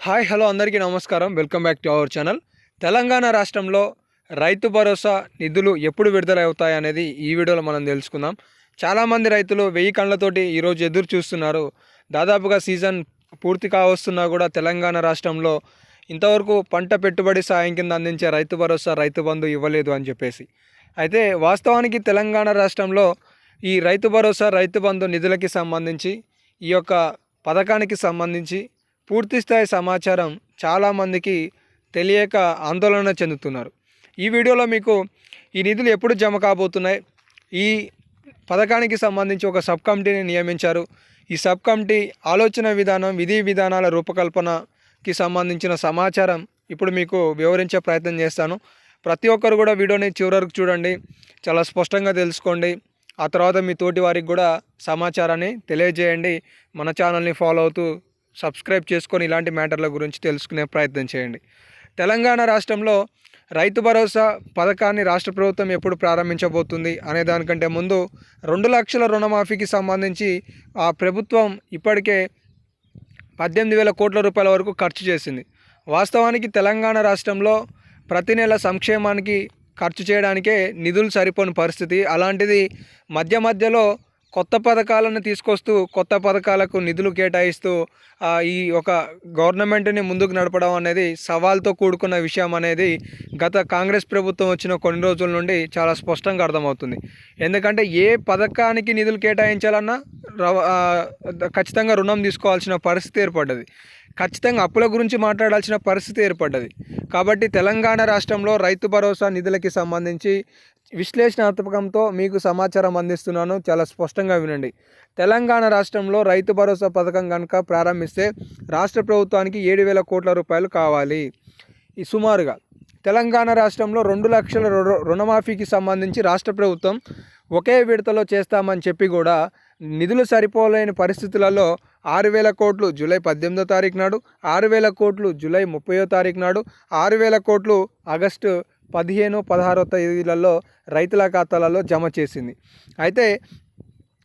Hi hello అందరికీ నమస్కారం. Welcome back to our channel. Telangana రాష్ట్రంలో రైతు భరోసా నిధులు ఎప్పుడు విడుదల అవుతాయి అనేది ఈ వీడియోలో మనం తెలుసుకుందాం. చాలామంది రైతులు వెయ్యి కళ్ళతోటి ఈరోజు ఎదురు చూస్తున్నారు. దాదాపుగా సీజన్ పూర్తి కావస్తున్నా కూడా తెలంగాణ రాష్ట్రంలో ఇంతవరకు పంట పెట్టుబడి సాయం కింద అందించే రైతు భరోసా రైతు బంధు ఇవ్వలేదు అని చెప్పేసి. అయితే వాస్తవానికి తెలంగాణ రాష్ట్రంలో ఈ రైతు భరోసా రైతు బంధు నిధులకి సంబంధించి ఈ యొక్క పథకానికి సంబంధించి పూర్తి స్థాయి సమాచారం చాలామందికి తెలియక ఆందోళన చెందుతున్నారు. ఈ వీడియోలో మీకు ఈ నిధులు ఎప్పుడు జమ కాబోతున్నాయి? ఈ పథకానికి సంబంధించి ఒక సబ్ కమిటీని నియమించారు. ఈ సబ్ కమిటీ ఆలోచన విధానం విధి విధానాల రూపకల్పనకి సంబంధించిన సమాచారం ఇప్పుడు మీకు వివరించే ప్రయత్నం చేస్తాను. ప్రతి ఒక్కరు కూడా వీడియోని చివరకు చూడండి. చాలా స్పష్టంగా తెలుసుకోండి. ఆ తర్వాత మీ తోటి వారికి కూడా సమాచారాన్ని తెలియజేయండి. మన ఛానల్ని ఫాలో అవుతూ సబ్స్క్రైబ్ చేసుకొని ఇలాంటి మ్యాటర్ల గురించి తెలుసుకునే ప్రయత్నం చేయండి. తెలంగాణ రాష్ట్రంలో రైతు భరోసా పథకాన్ని రాష్ట్ర ప్రభుత్వం ఎప్పుడు ప్రారంభించబోతుంది అనే దానికంటే ముందు రెండు లక్షల రుణమాఫీకి సంబంధించి ఆ ప్రభుత్వం ఇప్పటికే పద్దెనిమిది వేల కోట్ల రూపాయల వరకు ఖర్చు చేసింది. వాస్తవానికి తెలంగాణ రాష్ట్రంలో ప్రతి నెల సంక్షేమానికి ఖర్చు చేయడానికే నిధులు సరిపోని పరిస్థితి. అలాంటిది మధ్య మధ్యలో కొత్త పథకాలను తీసుకొస్తూ కొత్త పథకాలకు నిధులు కేటాయిస్తూ ఈ ఒక గవర్నమెంట్ని ముందుకు నడపడం అనేది సవాల్తో కూడుకున్న విషయం అనేది గత కాంగ్రెస్ ప్రభుత్వం వచ్చిన కొన్ని రోజుల నుండి చాలా స్పష్టంగా అర్థమవుతుంది. ఎందుకంటే ఏ పథకానికి నిధులు కేటాయించాలన్నా ఖచ్చితంగా రుణం తీసుకోవాల్సిన పరిస్థితి ఏర్పడ్డది. ఖచ్చితంగా అప్పుల గురించి మాట్లాడాల్సిన పరిస్థితి ఏర్పడ్డది. కాబట్టి తెలంగాణ రాష్ట్రంలో రైతు భరోసా నిధులకి సంబంధించి విశ్లేషణాత్మకంతో మీకు సమాచారం అందిస్తున్నాను. చాలా స్పష్టంగా వినండి. తెలంగాణ రాష్ట్రంలో రైతు భరోసా పథకం కనుక ప్రారంభిస్తే రాష్ట్ర ప్రభుత్వానికి ఏడు వేల కోట్ల రూపాయలు కావాలి. ఈ సుమారుగా తెలంగాణ రాష్ట్రంలో రెండు లక్షల రు- రుణమాఫీకి సంబంధించి రాష్ట్ర ప్రభుత్వం ఒకే విడతలో చేస్తామని చెప్పి కూడా నిధులు సరిపోలేని పరిస్థితులలో ఆరు వేల కోట్లు జూలై పద్దెనిమిదో తారీఖు నాడు ఆరు వేల కోట్లు జూలై ముప్పయో తారీఖు నాడు ఆరు వేల కోట్లు ఆగస్టు పదిహేను పదహారో తేదీలలో రైతుల ఖాతాలలో జమ చేసింది. అయితే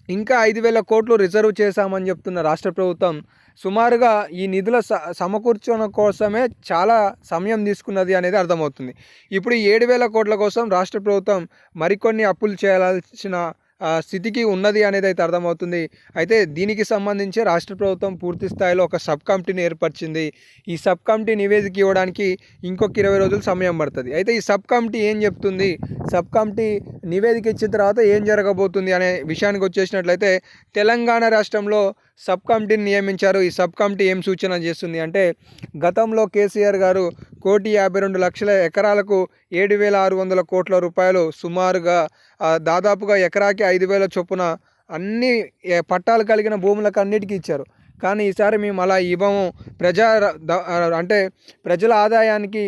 ఇంకా ఐదు వేల కోట్లు రిజర్వ్ చేశామని చెప్తున్న రాష్ట్ర ప్రభుత్వం సుమారుగా ఈ నిధుల స సమకూర్చడం కోసమే చాలా సమయం తీసుకున్నది అనేది అర్థమవుతుంది. ఇప్పుడు ఏడు వేల కోట్ల కోసం రాష్ట్ర ప్రభుత్వం మరికొన్ని అప్పులు చేయాల్సిన స్థితికి ఉన్నది అనేది అయితే అర్థమవుతుంది. అయితే దీనికి సంబంధించి రాష్ట్ర ప్రభుత్వం పూర్తి స్థాయిలో ఒక సబ్ కమిటీని ఏర్పరిచింది. ఈ సబ్ కమిటీ నివేదిక ఇవ్వడానికి ఇంకొక ఇరవై రోజులు సమయం పడుతుంది. అయితే ఈ సబ్ కమిటీ ఏం చెప్తుంది? సబ్ కమిటీ నివేదిక ఇచ్చిన తర్వాత ఏం జరగబోతుంది అనే విషయానికి వచ్చేసినట్లయితే తెలంగాణ రాష్ట్రంలో సబ్ కమిటీని నియమించారు. ఈ సబ్ కమిటీ ఏం సూచన చేస్తుంది అంటే గతంలో కేసీఆర్ గారు కోటి యాభై రెండు లక్షల ఎకరాలకు ఏడు వేల ఆరు వందల కోట్ల రూపాయలు సుమారుగా దాదాపుగా ఎకరాకి ఐదు వేల చొప్పున అన్ని పట్టాలు కలిగిన భూములకు అన్నిటికీ ఇచ్చారు. కానీ ఈసారి మేము అలా ఇవ్వము. ప్రజా అంటే ప్రజల ఆదాయానికి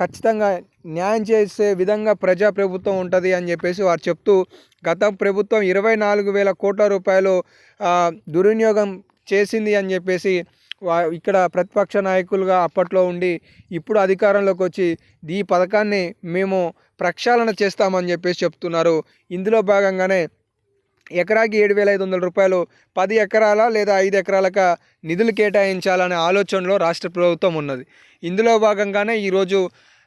ఖచ్చితంగా న్యాయం చేసే విధంగా ప్రజా ప్రభుత్వం ఉంటుంది అని చెప్పేసి వారు చెప్తూ గత ప్రభుత్వం ఇరవై నాలుగు వేల కోట్ల రూపాయలు దుర్వినియోగం చేసింది అని చెప్పేసి ఇక్కడ ప్రతిపక్ష నాయకులుగా అప్పట్లో ఉండి ఇప్పుడు అధికారంలోకి వచ్చి ఈ పథకాన్ని మేము ప్రక్షాళన చేస్తామని చెప్పేసి చెప్తున్నారు. ఇందులో భాగంగానే ఎకరాకి ఏడు వేల ఐదు వందల రూపాయలు పది ఎకరాల లేదా ఐదు ఎకరాలక నిధులు కేటాయించాలనే ఆలోచనలో రాష్ట్ర ప్రభుత్వం ఉన్నది. ఇందులో భాగంగానే ఈరోజు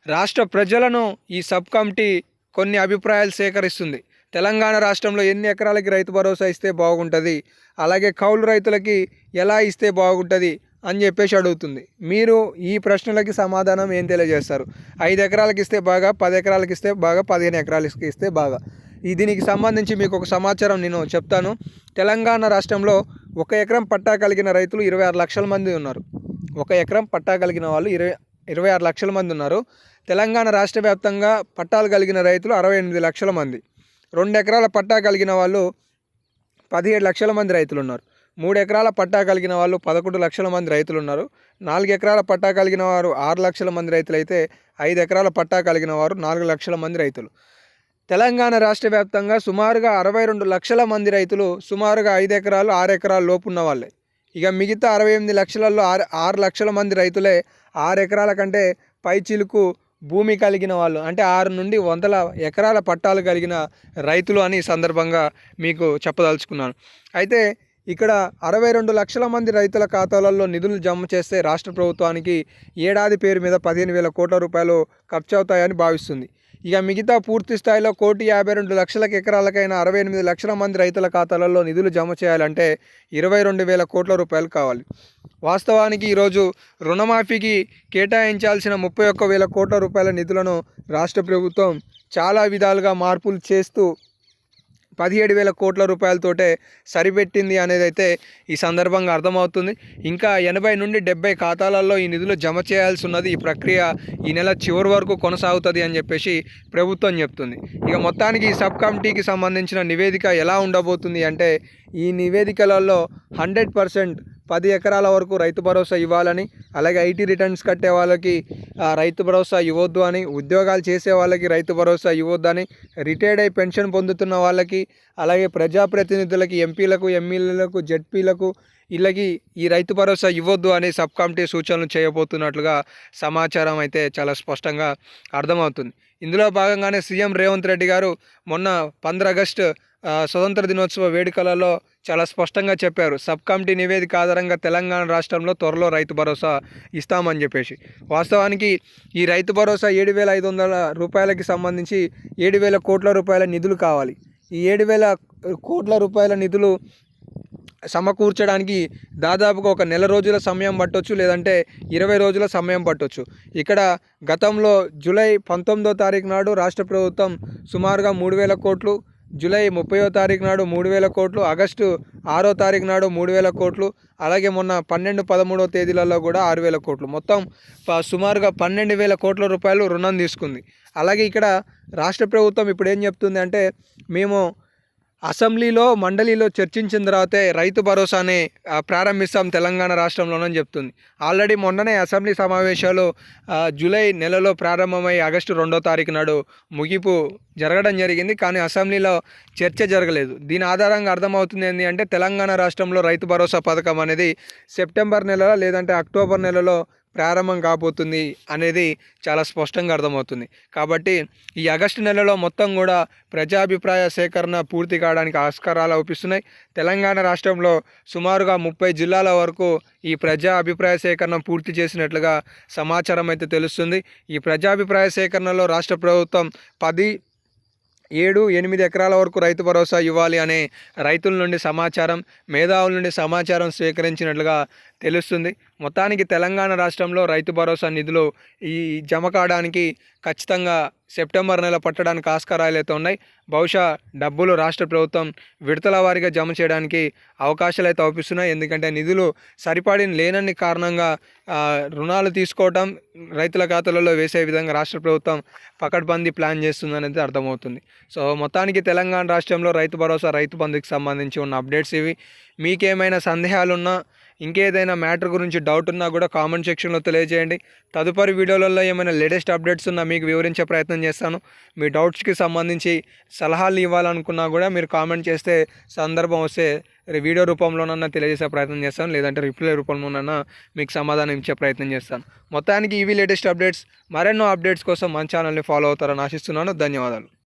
రాష్ట్ర ప్రజలను ఈ సబ్ కమిటీ కొన్ని అభిప్రాయాలు సేకరిస్తుంది. తెలంగాణ రాష్ట్రంలో ఎన్ని ఎకరాలకి రైతు భరోసా ఇస్తే బాగుంటుంది? అలాగే కౌలు రైతులకి ఎలా ఇస్తే బాగుంటుంది? అని చెప్పేసి అడుగుతుంది. మీరు ఈ ప్రశ్నలకి సమాధానం ఏం తెలియజేస్తారు? ఐదు ఎకరాలకి ఇస్తే బాగా పది ఎకరాలకి ఇస్తే బాగా పదిహేను ఎకరాలకి ఇస్తే బాగా. ఈ దీనికి సంబంధించి మీకు ఒక సమాచారం నేను చెప్తాను. తెలంగాణ రాష్ట్రంలో ఒక ఎకరం పట్టా కలిగిన రైతులు ఇరవై ఆరు లక్షల మంది ఉన్నారు. ఒక ఎకరం పట్టా కలిగిన వాళ్ళు ఇరవై ఇరవై ఆరు లక్షల మంది ఉన్నారు. తెలంగాణ రాష్ట్ర వ్యాప్తంగా పట్టాలు కలిగిన రైతులు అరవై ఎనిమిది లక్షల మంది. రెండు ఎకరాల పట్టా కలిగిన వాళ్ళు పదిహేడు లక్షల మంది రైతులు ఉన్నారు మూడు ఎకరాల పట్టా కలిగిన వాళ్ళు పదకొండు లక్షల మంది రైతులు ఉన్నారు నాలుగు ఎకరాల పట్టా కలిగిన వారు ఆరు లక్షల మంది రైతులు అయితే ఐదు ఎకరాల పట్టా కలిగిన వారు నాలుగు లక్షల మంది రైతులు. తెలంగాణ రాష్ట్ర వ్యాప్తంగా సుమారుగా అరవై రెండు లక్షల మంది రైతులు సుమారుగా ఐదు ఎకరాలు ఆరు ఎకరాల లోపు ఉన్న వాళ్ళే. ఇక మిగతా అరవై ఎనిమిది లక్షలలో ఆరు ఆరు లక్షల మంది రైతులే ఆరు ఎకరాల కంటే పై చిలుకు భూమి కలిగిన వాళ్ళు అంటే ఆరు నుండి వందల ఎకరాల పట్టాలు కలిగిన రైతులు అని సందర్భంగా మీకు చెప్పదలుచుకున్నాను. అయితే ఇక్కడ అరవై రెండు లక్షల మంది రైతుల ఖాతాలలో నిధులు జమ చేస్తే రాష్ట్ర ప్రభుత్వానికి ఏడాది పేరు మీద పదిహేను వేల కోట్ల రూపాయలు ఖర్చు అవుతాయని భావిస్తుంది. ఇక మిగతా పూర్తి స్థాయిలో కోటి యాభై రెండు లక్షల ఎకరాలకైనా అరవై ఎనిమిది లక్షల మంది రైతుల ఖాతాలలో నిధులు జమ చేయాలంటే ఇరవై రెండు వేల కోట్ల రూపాయలు కావాలి. వాస్తవానికి ఈరోజు రుణమాఫీకి కేటాయించాల్సిన ముప్పై ఒక్క వేల కోట్ల రూపాయల నిధులను రాష్ట్ర ప్రభుత్వం చాలా విధాలుగా మార్పులు చేస్తూ పదిహేడు వేల కోట్ల రూపాయలతోటే సరిపెట్టింది అనేది అయితే ఈ సందర్భంగా అర్థమవుతుంది. ఇంకా ఎనభై నుండి డెబ్బై ఖాతాలలో ఈ నిధులు జమ చేయాల్సి ఉన్నది ఈ ప్రక్రియ ఈ నెల చివరి వరకు కొనసాగుతుంది అని చెప్పేసి ప్రభుత్వం చెప్తుంది. ఇక మొత్తానికి ఈ సబ్ కమిటీకి సంబంధించిన నివేదిక ఎలా ఉండబోతుంది అంటే ఈ నివేదికలలో హండ్రెడ్ పర్సెంట్ పది ఎకరాల వరకు రైతు భరోసా ఇవ్వాలని అలాగే ఐటీ రిటర్న్స్ కట్టే వాళ్ళకి రైతు భరోసా ఇవ్వద్దు అని ఉద్యోగాలు చేసే వాళ్ళకి రైతు భరోసా ఇవ్వద్దు అని రిటైర్డ్ అయి పెన్షన్ పొందుతున్న వాళ్ళకి అలాగే ప్రజాప్రతినిధులకి ఎంపీలకు ఎమ్మెల్యేలకు జడ్పీలకు వీళ్ళకి ఈ రైతు భరోసా ఇవ్వద్దు అని సబ్ కమిటీ సూచనలు చేయబోతున్నట్లుగా సమాచారం అయితే చాలా స్పష్టంగా అర్థమవుతుంది. ఇందులో భాగంగానే సీఎం రేవంత్ రెడ్డి గారు మొన్న పంద్ర ఆగస్టు స్వతంత్ర దినోత్సవ వేడుకలలో చాలా స్పష్టంగా చెప్పారు. సబ్ కమిటీ నివేదిక ఆధారంగా తెలంగాణ రాష్ట్రంలో త్వరలో రైతు భరోసా ఇస్తామని చెప్పేసి. వాస్తవానికి ఈ రైతు భరోసా ఏడు వేల ఐదు వందల రూపాయలకి సంబంధించి ఏడు వేల కోట్ల రూపాయల నిధులు కావాలి. ఈ ఏడు వేల కోట్ల రూపాయల నిధులు సమకూర్చడానికి దాదాపుగా ఒక నెల రోజుల సమయం పట్టొచ్చు లేదంటే ఇరవై రోజుల సమయం పట్టొచ్చు. ఇక్కడ గతంలో జూలై పంతొమ్మిదో తారీఖు నాడు రాష్ట్ర ప్రభుత్వం సుమారుగా మూడు వేల కోట్లు జూలై ముప్పయో తారీఖు నాడు మూడు వేల కోట్లు ఆగస్టు ఆరో తారీఖు నాడు మూడు వేల కోట్లు అలాగే మొన్న పన్నెండు పదమూడో తేదీలలో కూడా ఆరు వేల కోట్లు. మొత్తం ప- సుమారుగా పన్నెండు వేల కోట్ల రూపాయలు రుణం తీసుకుంది. అలాగే ఇక్కడ రాష్ట్ర ప్రభుత్వం ఇప్పుడు ఏం చెప్తుంది అంటే మేము అసెంబ్లీలో మండలిలో చర్చించిన తర్వాతే రైతు భరోసాని ప్రారంభిస్తాం తెలంగాణ రాష్ట్రంలోనని చెప్తుంది. ఆల్రెడీ మొన్ననే అసెంబ్లీ సమావేశాలు జూలై నెలలో ప్రారంభమై ఆగస్టు రెండో తారీఖు నాడు ముగింపు జరగడం జరిగింది. కానీ అసెంబ్లీలో చర్చ జరగలేదు. దీని ఆధారంగా అర్థమవుతుంది ఏంటి అంటే తెలంగాణ రాష్ట్రంలో రైతు భరోసా పథకం అనేది సెప్టెంబర్ నెలలో లేదంటే అక్టోబర్ నెలలో ప్రారంభం కాబోతుంది అనేది చాలా స్పష్టంగా అర్థమవుతుంది. కాబట్టి ఈ ఆగస్టు నెలలో మొత్తం కూడా ప్రజాభిప్రాయ సేకరణ పూర్తి కావడానికి ఆస్కారాలు అవుపిస్తున్నాయి తెలంగాణ రాష్ట్రంలో సుమారుగా ముప్పై జిల్లాల వరకు ఈ ప్రజా అభిప్రాయ సేకరణ పూర్తి చేసినట్లుగా సమాచారం అయితే తెలుస్తుంది. ఈ ప్రజాభిప్రాయ సేకరణలో రాష్ట్ర ప్రభుత్వం పది ఏడు ఎనిమిది ఎకరాల వరకు రైతు భరోసా ఇవ్వాలి అనే రైతుల నుండి సమాచారం మేధావుల నుండి సమాచారం స్వీకరించినట్లుగా తెలుస్తుంది. మొత్తానికి తెలంగాణ రాష్ట్రంలో రైతు భరోసా నిధులు ఈ జమ కావడానికి ఖచ్చితంగా సెప్టెంబర్ నెల పట్టడానికి ఆస్కారాలు అయితే ఉన్నాయి. బహుశా డబ్బులు రాష్ట్ర ప్రభుత్వం విడతల వారీగా జమ చేయడానికి అవకాశాలు అయితే అవుపిస్తున్నాయి. ఎందుకంటే నిధులు సరిపడి లేనన్ని కారణంగా రుణాలు తీసుకోవటం రైతుల ఖాతాలలో వేసే విధంగా రాష్ట్ర ప్రభుత్వం పకడ్బందీ ప్లాన్ చేస్తుందనేది అర్థమవుతుంది. సో మొత్తానికి తెలంగాణ రాష్ట్రంలో రైతు భరోసా రైతు బంధుకి సంబంధించి ఉన్న అప్డేట్స్ ఇవి. మీకేమైనా సందేహాలున్నా ఇంకేదైనా మ్యాటర్ గురించి డౌట్ ఉన్నా కూడా కామెంట్ సెక్షన్లో తెలియజేయండి. తదుపరి వీడియోలలో ఏమైనా లేటెస్ట్ అప్డేట్స్ ఉన్నా మీకు వివరించే ప్రయత్నం చేస్తాను. మీ డౌట్స్కి సంబంధించి సలహాలు ఇవ్వాలనుకున్నా కూడా మీరు కామెంట్ చేస్తే సందర్భం వస్తే వీడియో రూపంలోనన్నా తెలియజేసే ప్రయత్నం చేస్తాను. లేదంటే రిప్లై రూపంలోనన్నా మీకు సమాధానం ఇచ్చే ప్రయత్నం చేస్తాను. మొత్తానికి ఇవి లేటెస్ట్ అప్డేట్స్ మరెన్నో అప్డేట్స్ కోసం మన ఛానల్ని ఫాలో అవుతారని ఆశిస్తున్నాను. ధన్యవాదాలు.